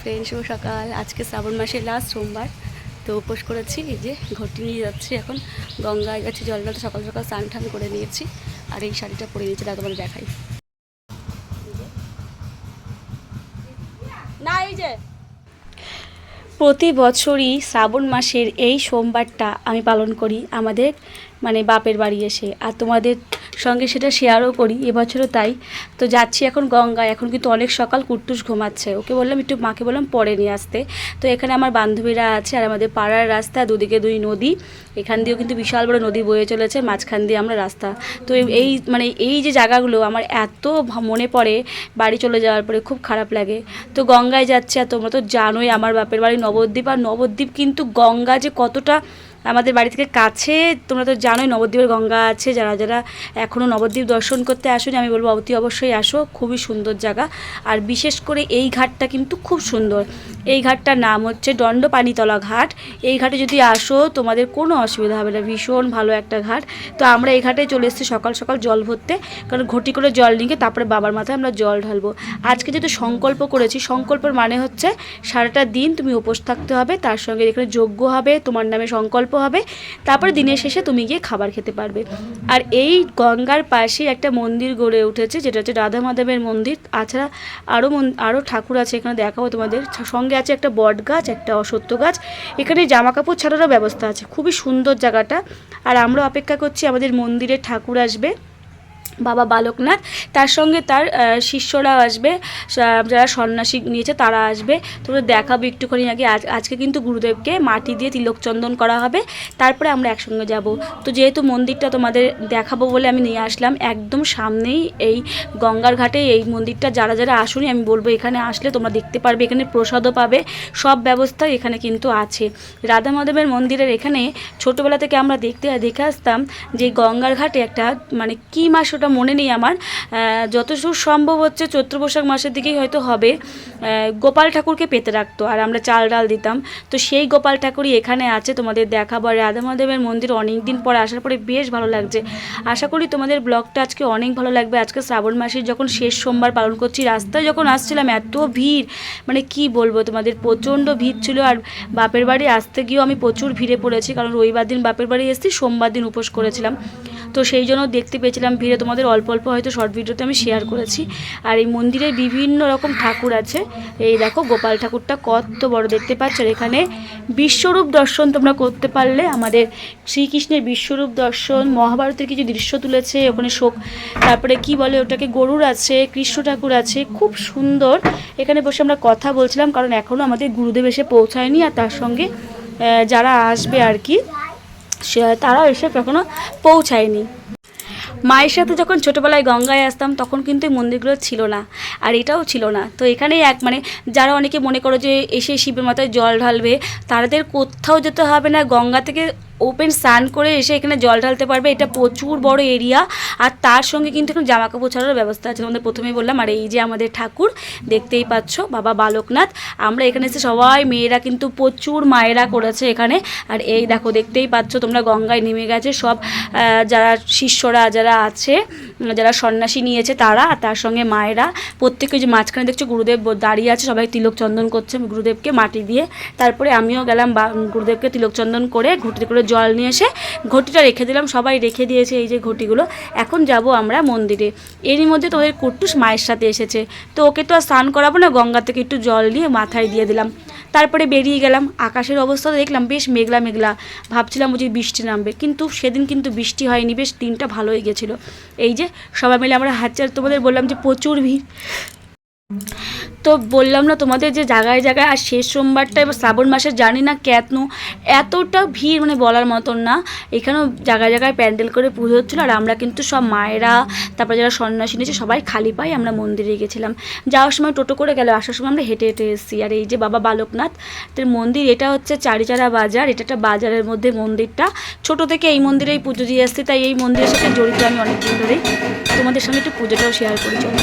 Friend শুভ সকাল। আজকে শ্রাবণ মাসের লাস্ট সোমবার। তো উপোস করেছি, এই যে ঘটি নিয়ে যাচ্ছি এখন। গঙ্গায় যাচ্ছি জল ঢালতে সকাল সকাল স্নান টান করে নিয়েছি। আর এই শাড়িটা পরে নিয়েছি তাই তোমাদের দেখাই। যে। প্রতি বছরই শ্রাবণ মাসের এই সোমবারটা আমি পালন করি। আমাদের মানে বাপের বাড়ি এসে। আর তোমাদের সঙ্গে সেটা শেয়ারও করি, এবছরও তাই। তো যাচ্ছি এখন গঙ্গায়, এখন কিন্তু অনেক সকাল কুট্টুস ঘুমাচ্ছে। ওকে বললাম, একটু মাকে বললাম পরে নিয়ে আসতে। তো এখানে আমার বান্ধবীরা আছে আর আমাদের পাড়ার রাস্তা, দুদিকে দুই নদী। এখান দিয়েও কিন্তু বিশাল বড় নদী বয়ে চলেছে, মাঝখান দিয়ে আমরা রাস্তা। তো এই মানে এই যে জায়গাগুলো আমার এত মনে পড়ে বাড়ি চলে যাওয়ার পরে, খুব খারাপ লাগে। তো গঙ্গায় যাচ্ছে আর তোমরা তো জানোই আমার বাপের বাড়ি নবদ্বীপ। আর নবদ্বীপ কিন্তু গঙ্গা যে কতটা আমাদের বাড়ি থেকে কাছে, তোমরা তো জানোই নবদ্বীপের গঙ্গা আছে, যারা যারা এখনও নবদ্বীপ দর্শন করতে আসোনি, আমি বলব অতি অবশ্যই আসো, খুবই সুন্দর জায়গা। আর বিশেষ করে এই ঘাটটা কিন্তু খুব সুন্দর। এই ঘাটটার নাম হচ্ছে দণ্ডপানিতলা ঘাট। এই ঘাটে যদি আসো, তোমাদের কোনো অসুবিধা হবে না, ভীষণ ভালো একটা ঘাট। তো আমরা এই ঘাটে চলে এসেছি সকাল সকাল জল ভরতে, কারণ ঘটি করে জল নিয়ে তারপরে বাবার মাথায় আমরা জল ঢালবো। আজকে যেহেতু সংকল্প করেছি, সংকল্পের মানে হচ্ছে সারাটা দিন তুমি উপোস থাকতে হবে, তার সঙ্গে এখানে যোগ্য হবে, তোমার নামে সংকল্প। হবে, তারপরে দিনের শেষে তুমি গিয়ে খাবার খেতে পারবে। আর এই গঙ্গার পাশে একটা মন্দির গড়ে উঠেছে, যেটা হচ্ছে রাধা মাধবের মন্দির। তাছাড়া আরও আরও ঠাকুর আছে এখানে দেখাবো তোমাদের। সঙ্গে আছে একটা বট গাছ, একটা অসত্য গাছ। এখানে জামা কাপড় ছাড়ারও ব্যবস্থা আছে, খুবই সুন্দর জায়গাটা। আর আমরা অপেক্ষা করছি আমাদের মন্দিরে ঠাকুর আসবে। বাবা বালকনাথ। তার সঙ্গে তার আহ, শিষ্যরা আসবে। যারা সন্ন্যাসী নিয়েছে তারা আসবে। তোমরা দেখাবো একটুখানি আগে। আজ আজকে কিন্তু গুরুদেবকে মাটি দিয়ে তিলক চন্দন করা হবে। তারপরে আমরা একসঙ্গে যাব। তো যেহেতু মন্দিরটা তোমাদের দেখাবো বলে আমি নিয়ে আসলাম একদম সামনেই এই গঙ্গার ঘাটে এই মন্দিরটা। যারা যারা আসুনি আমি বলব এখানে আসলে তোমরা দেখতে পারবে এখানে প্রসাদও পাবে। সব ব্যবস্থা এখানে কিন্তু আছে। রাধা মাধবের মন্দিরের এখানে ছোটোবেলা থেকে আমরা দেখতে দেখে আসতাম যে গঙ্গার ঘাটে একটা মানে কী মাস ওটা মনে নেই আমার যতদূর সম্ভব হচ্ছে চৈত্র বৈশাখ মাসের দিকেই হয়তো হবে গোপাল ঠাকুরকে পেতে রাখতো আর আমরা চাল ডাল দিতাম। তো সেই গোপাল ঠাকুরই এখানে আছে, তোমাদের দেখাবো। আর রাধা মাধবের মন্দির অনেক দিন পরে আসার পরে বেশ ভালো লাগছে। আশা করি তোমাদের ব্লগটা আজকে অনেক ভালো লাগবে। আজকে শ্রাবণ মাসের যখন শেষ সোমবার পালন করছি, রাস্তায় যখন আসছিলাম, এত ভিড় মানে কি বলব তোমাদের, প্রচণ্ড ভিড় ছিল। আর বাপের বাড়ি আসতে গিয়েও আমি প্রচুর ভিড়ে পড়েছি, কারণ রবিবার দিন বাপের বাড়ি এসেছি সোমবার দিন উপোস করেছিলাম। তো সেই জন্য দেখতে পেয়েছিলাম ভিড়ে। তোমাদের অল্প অল্প হয়তো শর্ট ভিডিওতে আমি শেয়ার করেছি। আর এই মন্দিরে বিভিন্ন রকম ঠাকুর আছে। এই দেখো, গোপাল ঠাকুরটা কত বড় দেখতে পাচ্ছ? এখানে বিশ্বরূপ দর্শন তোমরা করতে পারলে। আমাদের শ্রীকৃষ্ণের বিশ্বরূপ দর্শন, মহাভারতের কিছু দৃশ্য তুলেছে, ওখানে শোক। তারপরে কি বলে ওটাকে? গরুর আছে, কৃষ্ণ ঠাকুর আছে। খুব সুন্দর। এখানে বসে আমরা কথা বলছিলাম, কারণ এখনও আমাদের গুরুদেব এসে পৌঁছায়নি। আর তার সঙ্গে যারা আসবে আর কি, সে- তারাও এসে কখনো পৌঁছায়নি। মায়ের সাথে যখন ছোটোবেলায় গঙ্গায় আসতাম, তখন কিন্তু এই মন্দিরগুলো ছিল না। আর এটাও ছিল না। তো এখানেই এক মানে যারা অনেকে মনে করো যে এসে শিবের মাথায় জল ঢালবে, তাদের কোথাও যেতে হবে না। গঙ্গা থেকে ওপেন স্নান করে এসে এখানে জল ঢালতে পারবে। এটা প্রচুর বড় এরিয়া আর তার সঙ্গে কিন্তু এখানে জামা কাপড় ছাড়ার ব্যবস্থা আছে। তোমাদের প্রথমেই বললাম, আর এই যে আমাদের ঠাকুর, দেখতেই পাচ্ছ, বাবা বালকনাথ। আমরা এখানে এসে সবাই মেয়েরা কিন্তু প্রচুর মায়েরা করেছে এখানে। আর এই দেখো, দেখতেই পাচ্ছ তোমরা গঙ্গায় নেমে গেছে। সব যারা শিষ্যরা, যারা আছে যারা সন্ন্যাসী নিয়েছে তারা, আর তার সঙ্গে মায়েরা। প্রত্যেকে যে মাঝখানে দেখছ গুরুদেব দাঁড়িয়ে আছে, সবাই তিলক চন্দন করছে গুরুদেবকে মাটি দিয়ে। তারপরে আমিও গেলাম বা গুরুদেবকে তিলক চন্দন করে ঘুরতে করে জল নিয়ে এসে ঘটিটা রেখে দিলাম, সবাই রেখে দিয়েছে এই যে ঘটিগুলো। এখন যাব আমরা মন্দিরে। এরই মধ্যে তোদের কুট্টুস মায়ের সাথে এসেছে। তো ওকে তো আর স্নান করাবো না, গঙ্গা থেকে একটু জল নিয়ে মাথায় দিয়ে দিলাম। তারপরে বেরিয়ে গেলাম, আকাশের অবস্থা দেখলাম বেশ মেঘলা মেঘলা। ভাবছিলাম বুঝি বৃষ্টি নামবে, কিন্তু সেদিন কিন্তু বৃষ্টি হয়নি, বেশ দিনটা ভালো হয়ে গেছিল। এই যে সবাই মিলে আমরা হাজার তোমাদের বললাম যে প্রচুর ভিড়। তো বললাম না তোমাদের যে জায়গায় জায়গায়, আর শেষ সোমবারটা এবার শ্রাবণ মাসে জানি না কেন এতটা ভিড় মানে বলার মতন না। এখানেও জায়গায় জায়গায় প্যান্ডেল করে পুজো হচ্ছিল, আর আমরা কিন্তু সব মায়েরা, তারপরে যারা সন্ন্যাসী নিয়েছে, সবাই খালি পাই আমরা মন্দিরে গেছিলাম। যাওয়ার সময় টোটো করে গেল, আসার সময় আমরা হেঁটে হেঁটে এসেছি। আর এই যে বাবা বালকনাথ মন্দির, এটা হচ্ছে চারিচারা বাজার, এটা একটা বাজারের মধ্যে মন্দিরটা। ছোট থেকে এই মন্দিরেই পুজো দিয়ে আসছি তাই এই মন্দিরের সাথে জড়িত আমি অনেকদিন ধরেই। তোমাদের সঙ্গে একটু পুজোটাও শেয়ার করি, চলো।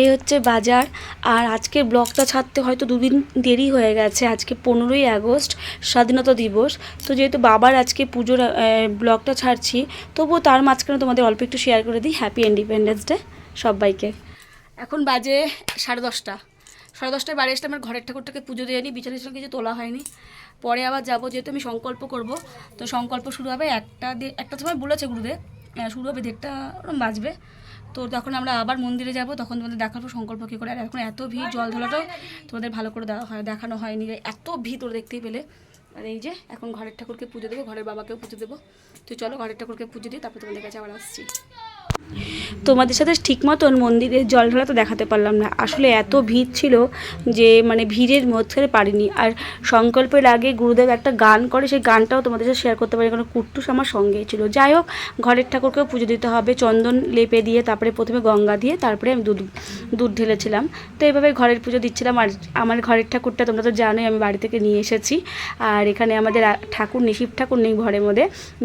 এই হচ্ছে বাজার। আর আজকে ব্লগটা ছাড়তে হয়তো দুদিন দেরি হয়ে গেছে। আজকে পনেরোই আগস্ট, স্বাধীনতা দিবস। তো যেহেতু বাবার আজকে পুজোর ব্লগটা ছাড়ছি, তবুও তার মাঝখানে তোমাদের অল্প একটু শেয়ার করে দিই। হ্যাপি ইন্ডিপেন্ডেন্স ডে সবাইকে। এখন বাজে সাড়ে দশটা। সাড়ে দশটায় বাড়ি আসলে আমার ঘরের ঠাকুরটাকে পুজো দিয়ে নিই বিছানা টিছানা কিছু তোলা হয়নি। পরে আবার যাব, যেহেতু আমি সংকল্প করব। তো সংকল্প শুরু হবে একটা একটা সময় বলেছে গুরুদেব। শুরু হবে দেড়টা ওরকম বাজবে। তো তখন আমরা আবার মন্দিরে যাব, তখন তোমাদের দেখাবো সংকল্প কী করে। আর এখন এত ভিড় জল ধরাটাও তোমাদের ভালো করে হয়, দেখানো হয়নি। এত ভিড় তোর দেখতেই পেলে। আর এই যে, এখন ঘরের ঠাকুরকে পুজো দেবো, ঘরের বাবাকেও পুজো দেবো। তো চলো ঘরের ঠাকুরকে পুজো দিই, তারপর তোমাদের কাছে আবার আসছি। তোমাদের সাথে ঠিক মতন মন্দিরে জল ঢালা তো দেখাতে পারলাম না। আসলে এত ভিড় ছিল যে মানে ভিড়ের মধ্যে পারিনি। আর সংকল্পের আগে গুরুদেব একটা গান করে, সেই গানটাও তোমাদের সাথে শেয়ার করতে পারি, কারণ কুট্টুস আমার সঙ্গেই ছিল। যাই হোক, ঘরের ঠাকুরকেও পুজো দিতে হবে, চন্দন লেপে দিয়ে, তারপরে প্রথমে গঙ্গা দিয়ে, তারপরে আমি দুধ দুধ ঢেলেছিলাম। তো এইভাবে ঘরের পুজো দিচ্ছিলাম। আর আমার ঘরের ঠাকুরটা তোমরা তো জানোই, আমি বাড়ি থেকে নিয়ে এসেছি। আর এখানে আমাদের ঠাকুর নেই শিব ঠাকুর নেই ঘরের মধ্যে।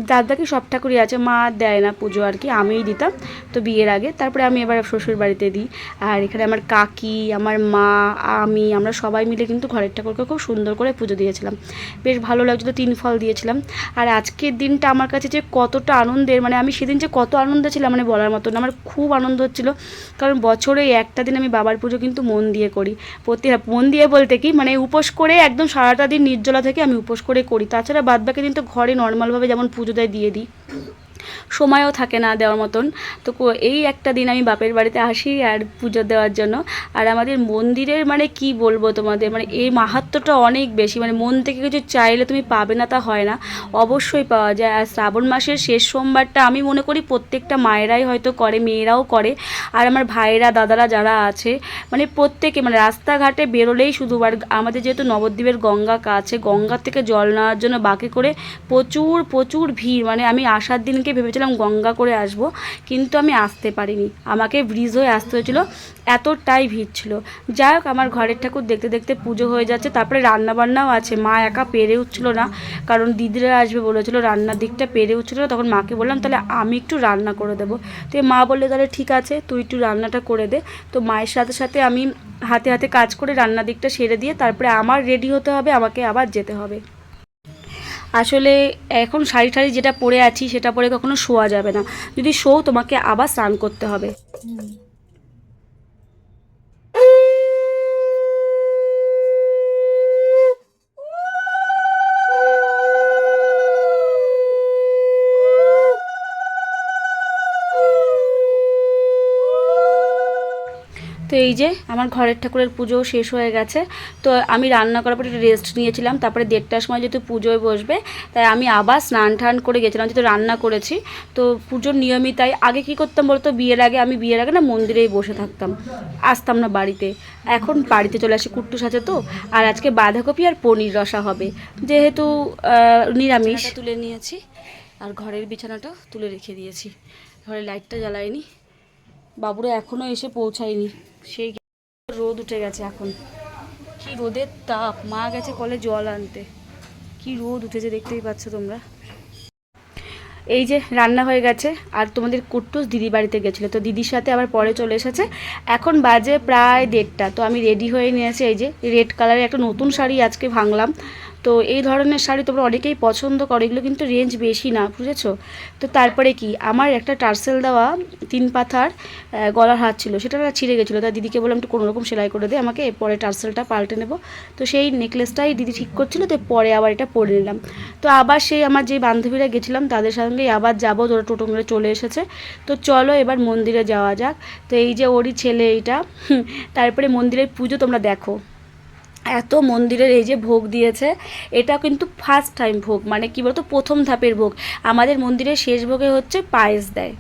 দাদাকে সব ঠাকুরই আছে, মা দেয় না পুজো আর কি, আমিই দিতাম। তো বিয়ের আগে। তারপরে আমি এবার শ্বশুর বাড়িতে দিই। আর এখানে আমার কাকি, আমার মা, আমি, আমরা সবাই মিলে কিন্তু ঘরের ঠাকুরকে খুব সুন্দর করে পুজো দিয়েছিলাম। বেশ ভালো লাগছিল, তিন ফল দিয়েছিলাম। আর আজকের দিনটা আমার কাছে যে কতটা আনন্দের মানে আমি সেদিন যে কত আনন্দ ছিলাম মানে বলার মতন আমার খুব আনন্দ হচ্ছিল। কারণ বছরে একটা দিন আমি বাবার পুজো কিন্তু মন দিয়ে করি। প্রতি, মন দিয়ে বলতে কি মানে উপোস করে একদম সারাটা দিন নির্জলা থেকে আমি উপোস করে করি। তাছাড়া বাদ বাকি দিন তো ঘরে নর্মালভাবে যেমন পুজো দেয়, দিয়ে দিই। সময়ও থাকে না দেওয়ার মতন। তো এই একটা দিন আমি বাপের বাড়িতে আসি আর পুজো দেওয়ার জন্য। আর আমাদের মন্দিরের মানে কি বলব তোমাদের? মানে এই মাহাত্ম্যটা অনেক বেশি। মানে মন থেকে কিছু চাইলে তুমি পাবে না, তা হয় না। অবশ্যই পাওয়া যায়। আর শ্রাবণ মাসের শেষ সোমবারটা আমি মনে করি প্রত্যেকটা মায়েরাই হয়তো করে, মেয়েরাও করে। আর আমার ভাইরা দাদারা যারা আছে মানে প্রত্যেকে মানে রাস্তাঘাটে বেরোলেই শুধু আর আমাদের যেহেতু নবদ্বীপের গঙ্গা কাছে গঙ্গা থেকে জল নেওয়ার জন্য বাকি করে প্রচুর প্রচুর ভিড়। মানে আমি আসার দিনকে ভেবেছিলাম গঙ্গা করে আসব, কিন্তু আমি আসতে পারিনি। আমাকে ব্রিজ হয়ে আসতে হয়েছিল। এতটাই ভিড় ছিল। যাই হোক, আমার ঘরের ঠাকুর দেখতে দেখতে পুজো হয়ে যাচ্ছে। তারপরে রান্নাবান্নাও আছে। মা একা পেরে উঠছিল না, কারণ দিদিরা আসবে বলেছিল রান্নার দিকটা পেরে উঠছিল তখন মাকে বললাম, তাহলে আমি একটু রান্না করে দেবো। তো মা বললে, তাহলে ঠিক আছে, তুই একটু রান্নাটা করে দে। তো মায়ের সাথে সাথে আমি হাতে হাতে কাজ করে রান্নার দিকটা সেরে দিয়ে তারপরে আমার রেডি হতে হবে, আমাকে আবার যেতে হবে। আসলে এখন শাড়ি টাড়ি যেটা পরে আছি সেটা পরে কখনো শোয়া যাবে না। যদি শো তোমাকে আবার স্নান করতে হবে। তো এই যে আমার ঘরের ঠাকুরের পুজো শেষ হয়ে গেছে। তো আমি রান্না করার পর একটু রেস্ট নিয়েছিলাম, তারপরে দেড়টার সময় যেহেতু পুজোয় বসবে, তাই আমি আবার স্নান টান করে গেছিলাম, যেহেতু রান্না করেছি। তো পুজোর নিয়মই তাই, আগে কী করতাম বলতো, বিয়ের আগে, আমি বিয়ের আগে না মন্দিরেই বসে থাকতাম, আসতাম না বাড়িতে। এখন বাড়িতে চলে আসি কুট্টু আছে তো, আর আজকে বাঁধাকপি আর পনির রসা হবে। যেহেতু নিরামিষ। তুলে নিয়েছি, আর ঘরের বিছানাটা তুলে রেখে দিয়েছি। ঘরে লাইটটা জ্বালাইনি বাবুরা এখনও এসে পৌঁছায়নি। সেই রোদ উঠে গেছে এখন। কি রোদের তাপ? মা গেছে কলে জল আনতে। কি রোদ উঠেছে দেখতেই পাচ্ছ তোমরা। এই যে রান্না হয়ে গেছে, আর তোমাদের কুট্টুস দিদি বাড়িতে গেছিল। তো দিদির সাথে আবার পরে চলে এসেছে। এখন বাজে প্রায় দেড়টা। তো আমি রেডি হয়ে নিয়েছি এই যে রেড কালারের একটা নতুন শাড়ি আজকে ভাঙলাম। তো এই ধরনের শাড়ি তোমরা অনেকেই পছন্দ করো, এগুলো কিন্তু রেঞ্জ বেশি না, বুঝেছ? তো তারপরে কি, আমার একটা টার্সেল দেওয়া তিন পাথার গলার হাত ছিল, সেটা না ছিঁড়ে গেছিল। তাই দিদিকে বললাম, একটু কোনোরকম সেলাই করে দে, আমাকে পরে টার্সেলটা পাল্টে নেব। তো সেই নেকলেসটাই দিদি ঠিক করছিল, তো পরে আবার এটা পরে নিলাম। তো আবার সেই আমার যে বান্ধবীরা গেছিলাম, তাদের সঙ্গে আবার যাব, ওরা টোটো মেরে চলে এসেছে। তো চলো এবার মন্দিরে যাওয়া যাক। তো এই যে ওরই ছেলে এইটা তারপরে মন্দিরের পুজো তোমরা দেখো। এত মন্দিরের এই যে ভোগ দিয়েছে, এটা কিন্তু ফার্স্ট টাইম ভোগ মানে কি বলতো, প্রথম ধাপের ভোগ। আমাদের মন্দিরের শেষ ভোগে হচ্ছে পায়েস দেয়।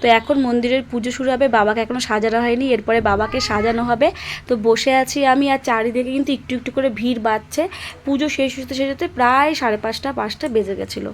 তো এখন মন্দিরের পুজো শুরু হবে, বাবাকে এখনও সাজানো হয়নি, এরপরে বাবাকে সাজানো হবে। তো বসে আছি আমি আর চারিদিকে কিন্তু একটু একটু করে ভিড় বাড়ছে। পুজো শেষ হতে শেষ হতে প্রায় সাড়ে পাঁচটা পাঁচটা বেজে গেছিল।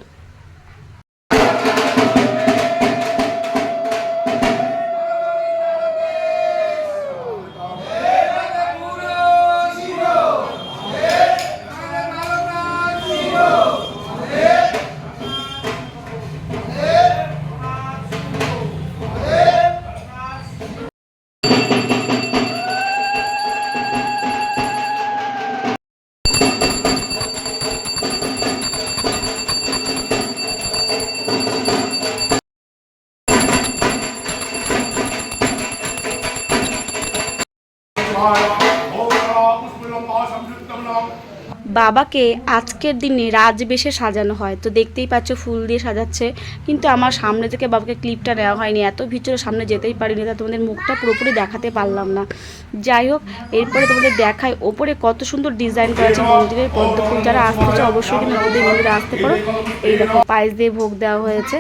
বাবাকে আজকের দিনে রাজবেশে সাজানো হয়। তো দেখতেই পাচ্ছ ফুল দিয়ে সাজাচ্ছে। কিন্তু আমার সামনে থেকে বাবাকে ক্লিপটা নেওয়া হয়নি। এত ভিতরে সামনে যেতেই পারিনি, তা তোমাদের মুখটা পুরোপুরি দেখাতে পারলাম না। যাই হোক, এরপরে তোমাদের দেখায় ওপরে কত সুন্দর ডিজাইন করা আছে মন্দিরের পদ্ম ফুল। যারা আসতে অবশ্যই কিন্তু নবদ্বীপ মন্দিরে আসতে পারো। এই দেখো, পায়েস দিয়ে ভোগ দেওয়া হয়েছে।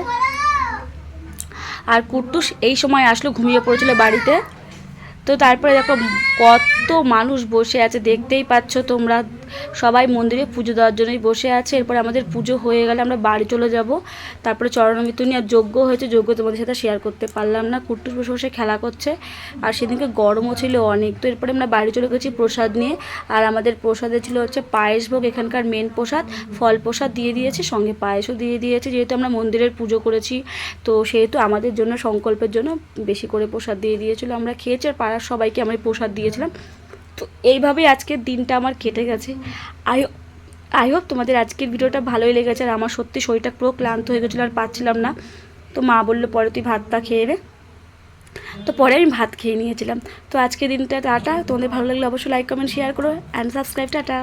আর কুট্টুস এই সময় আসলো, ঘুমিয়ে পড়েছিল বাড়িতে। তো তারপরে দেখো, কত মানুষ বসে আছে, দেখতেই পাচ্ছ তোমরা। সবাই মন্দিরে পুজো দেওয়ার জন্যই বসে আছে। এরপরে আমাদের পুজো হয়ে গেলে আমরা বাড়ি চলে যাব। তারপরে চরণমিতুনি আর যোগ্য হয়েছে। যোগ্য তোমাদের সাথে শেয়ার করতে পারলাম না। কুট্টুস বসে বসে খেলা করছে। আর সেদিনকে গরমও ছিল অনেক। তো এরপরে আমরা বাড়ি চলে গেছি প্রসাদ নিয়ে। আর আমাদের প্রসাদে ছিল হচ্ছে পায়েস ভোগ। এখানকার মেন প্রসাদ। ফল প্রসাদ দিয়ে দিয়েছে, সঙ্গে পায়েসও দিয়ে দিয়েছে। যেহেতু আমরা মন্দিরের পুজো করেছি, তো সেহেতু আমাদের জন্য, সংকল্পের জন্য বেশি করে প্রসাদ দিয়ে দিয়েছিল। আমরা খেয়েছি আর পাড়ার সবাইকে আমি প্রসাদ দিয়েছিলাম। তো এইভাবেই আজকের দিনটা আমার কেটে গেছে। আই আই হোপ তোমাদের আজকের ভিডিওটা ভালোই লেগেছে আর আমার সত্যি শরীরটা পুরো ক্লান্ত হয়ে গেছিল আর পাচ্ছিলাম না। তো মা বলল, পরে তুই ভাতটা খেয়ে নে। তো পরে আমি ভাত খেয়ে নিয়েছিলাম। তো আজকের দিনটা টাটা। তোমাদের ভালো লাগলে অবশ্যই লাইক কমেন্ট শেয়ার করো অ্যান্ড সাবস্ক্রাইব টাটা।